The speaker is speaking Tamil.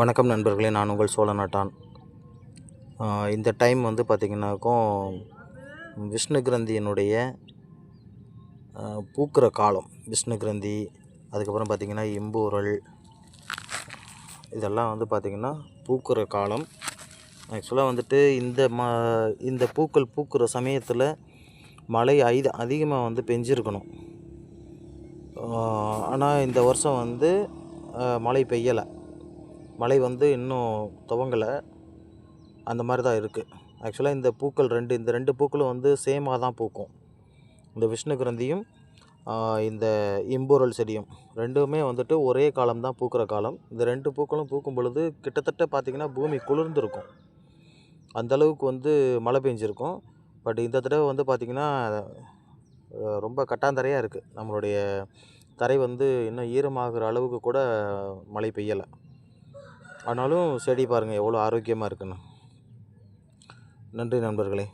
வணக்கம் நண்பர்களே நான் உங்கள் சோழ நாட்டான் இந்த டைம் வந்து பார்த்திங்கனாக்கும் விஷ்ணு கிரந்தியினுடைய பூக்கிற காலம். விஷ்ணு கிரந்தி அதுக்கப்புறம் பார்த்திங்கன்னா இம்பூரல் இதெல்லாம் வந்து பார்த்திங்கன்னா பூக்கிற காலம். ஆக்சுவலாக வந்துட்டு இந்த ம இந்த பூக்கள் பூக்கிற சமயத்தில் மழை ஐத அதிகமாக வந்து பெஞ்சிருக்கணும். ஆனால் இந்த வருஷம் வந்து மழை பெய்யலை. மழை வந்து இன்னும் துவங்கலை. அந்த மாதிரி தான் இருக்குது ஆக்சுவலாக இந்த பூக்கள் ரெண்டு இந்த ரெண்டு பூக்களும் வந்து சேமாக தான் பூக்கும். இந்த விஷ்ணு கிரந்தியும் இந்த இம்பூரல் செடியும் ரெண்டுமே வந்துட்டு ஒரே காலம் தான் பூக்கிற காலம். இந்த ரெண்டு பூக்களும் பூக்கும் பொழுது கிட்டத்தட்ட பார்த்திங்கன்னா பூமி குளிர்ந்துருக்கும். அந்த அளவுக்கு வந்து மழை பெஞ்சிருக்கும். பட் இந்த தடவை வந்து பார்த்திங்கன்னா ரொம்ப கட்டாந்தரையாக இருக்குது நம்மளுடைய தரை வந்து இன்னும் ஈரமாகிற அளவுக்கு கூட மழை பெய்யலை. ஆனாலும் செடி பாருங்கள் எவ்வளோ ஆரோக்கியமாக இருக்குன்னு. நன்றி நண்பர்களே.